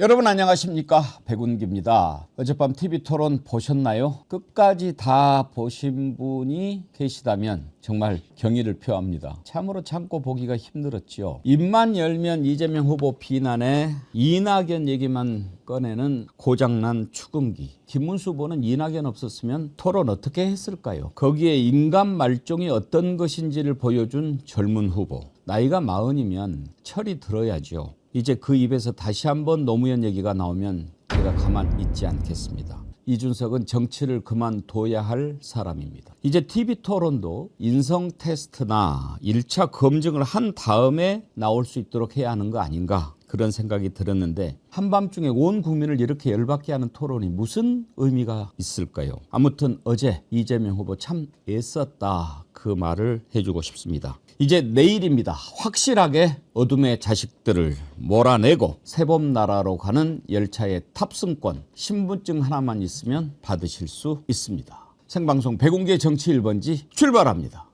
여러분 안녕하십니까 백운기입니다. 어젯밤 TV 토론 보셨나요? 끝까지 다 보신 분이 계시다면 정말 경의를 표합니다. 참으로 참고 보기가 힘들었지요. 입만 열면 이재명 후보 비난에 이낙연 얘기만 꺼내는 고장난 추금기. 김문수 후보는 이낙연 없었으면 토론 어떻게 했을까요? 거기에 인간 말종이 어떤 것인지를 보여준 젊은 후보. 나이가 마흔이면 철이 들어야죠. 이제 그 입에서 다시 한번 노무현 얘기가 나오면 제가 가만 있지 않겠습니다. 이준석은 정치를 그만둬야 할 사람입니다. 이제 TV 토론도 인성 테스트나 1차 검증을 한 다음에 나올 수 있도록 해야 하는 거 아닌가 그런 생각이 들었는데 한밤중에 온 국민을 이렇게 열받게 하는 토론이 무슨 의미가 있을까요? 아무튼 어제 이재명 후보 참 애썼다 그 말을 해주고 싶습니다. 이제 내일입니다. 확실하게 어둠의 자식들을 몰아내고 새봄나라로 가는 열차의 탑승권 신분증 하나만 있으면 받으실 수 있습니다. 생방송 백운계 정치 1번지 출발합니다.